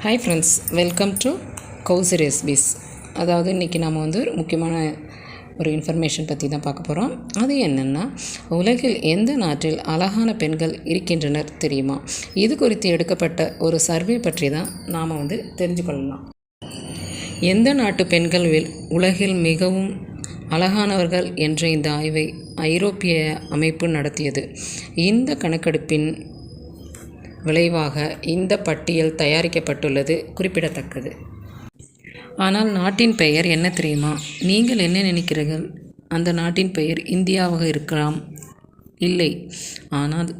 Hi friends welcome to Kousi recipes அதாவது இன்றைக்கி நம்ம வந்து ஒரு முக்கியமான ஒரு இன்ஃபர்மேஷன் பற்றி தான் பார்க்க போகிறோம் அது என்னென்னா உலகில் எந்த நாட்டில் அழகான பெண்கள் இருக்கின்றனர் தெரியுமா? இது குறித்து எடுக்கப்பட்ட ஒரு சர்வே பற்றி தான் நாம் வந்து தெரிஞ்சு கொள்ளலாம் எந்த நாட்டு பெண்கள் உலகில் மிகவும் அழகானவர்கள் என்ற இந்த ஆய்வை ஐரோப்பிய அமைப்பு நடத்தியது. இந்த கணக்கெடுப்பின் விளைவாக இந்த பட்டியல் தயாரிக்கப்பட்டுள்ளது குறிப்பிடத்தக்கது. ஆனால் நாட்டின் பெயர் என்ன தெரியுமா? நீங்கள் என்ன நினைக்கிறீர்கள்? அந்த நாட்டின் பெயர் இந்தியாவாக இருக்கலாம்? இல்லை. ஆனால்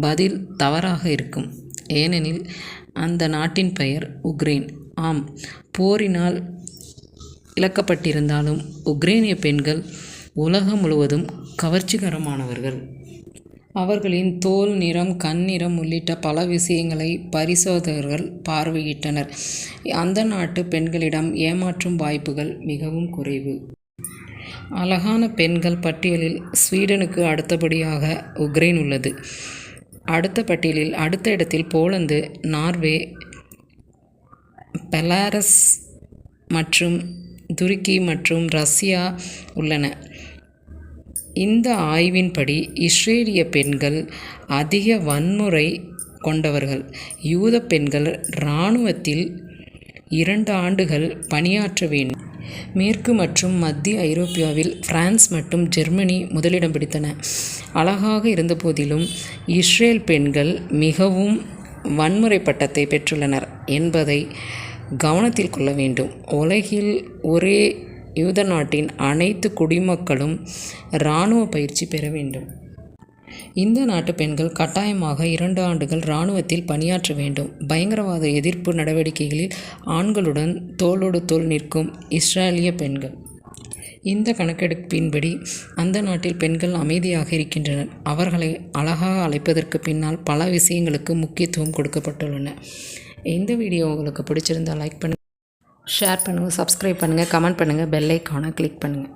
பதில் தவறாக இருக்கும். ஏனெனில் அந்த நாட்டின் பெயர் உக்ரைன். ஆம் போரினால் இழக்கப்பட்டிருந்தாலும் உக்ரைனிய பெண்கள் உலகம் முழுவதும் கவர்ச்சிகரமானவர்கள். அவர்களின் தோல் நிறம் கண் நிறம் உள்ளிட்ட பல விஷயங்களை பரிசோதகர்கள் பார்வையிட்டனர். அந்த நாட்டு பெண்களிடம் ஏமாற்றும் வாய்ப்புகள் மிகவும் குறைவு. அழகான பெண்கள் பட்டியலில் ஸ்வீடனுக்கு அடுத்தபடியாக உக்ரைன் உள்ளது. அடுத்த பட்டியலில் அடுத்த இடத்தில் போலந்து நார்வே பெலாரஸ் மற்றும் துருக்கி மற்றும் ரஷ்யா உள்ளன. இந்த ஆய்வின்படி இஸ்ரேலிய பெண்கள் அதிக வன்முறை கொண்டவர்கள். யூத பெண்கள் இராணுவத்தில் இரண்டு ஆண்டுகள் பணியாற்ற வேண்டும். மேற்கு மற்றும் மத்திய ஐரோப்பியாவில் பிரான்ஸ் மற்றும் ஜெர்மனி முதலிடம் பிடித்தன. அழகாக இருந்தபோதிலும் இஸ்ரேல் பெண்கள் மிகவும் வன்முறை பட்டத்தை பெற்றுள்ளனர் என்பதை கவனத்தில் கொள்ள வேண்டும். உலகில் ஒரே யூத நாட்டின் அனைத்து குடிமக்களும் இராணுவ பயிற்சி பெற வேண்டும். இந்த நாட்டு பெண்கள் கட்டாயமாக இரண்டு ஆண்டுகள் இராணுவத்தில் பணியாற்ற வேண்டும். பயங்கரவாத எதிர்ப்பு நடவடிக்கைகளில் ஆண்களுடன் தோளோடு தோல் நிற்கும் இஸ்ரேலிய பெண்கள். இந்த கணக்கெடுப்பின்படி அந்த நாட்டில் பெண்கள் அமைதியாக இருக்கின்றனர். அவர்களை அழகாக அழைப்பதற்கு பின்னால் பல விஷயங்களுக்கு முக்கியத்துவம் கொடுக்கப்பட்டுள்ளன. இந்த வீடியோ உங்களுக்கு பிடிச்சிருந்தால் லைக் பண்ணு ஷேர் பண்ணுங்கள் சப்ஸ்கிரைப் பண்ணுங்கள் கமெண்ட் பண்ணுங்கள் பெல் ஐக்கானை கிளிக் பண்ணுங்கள்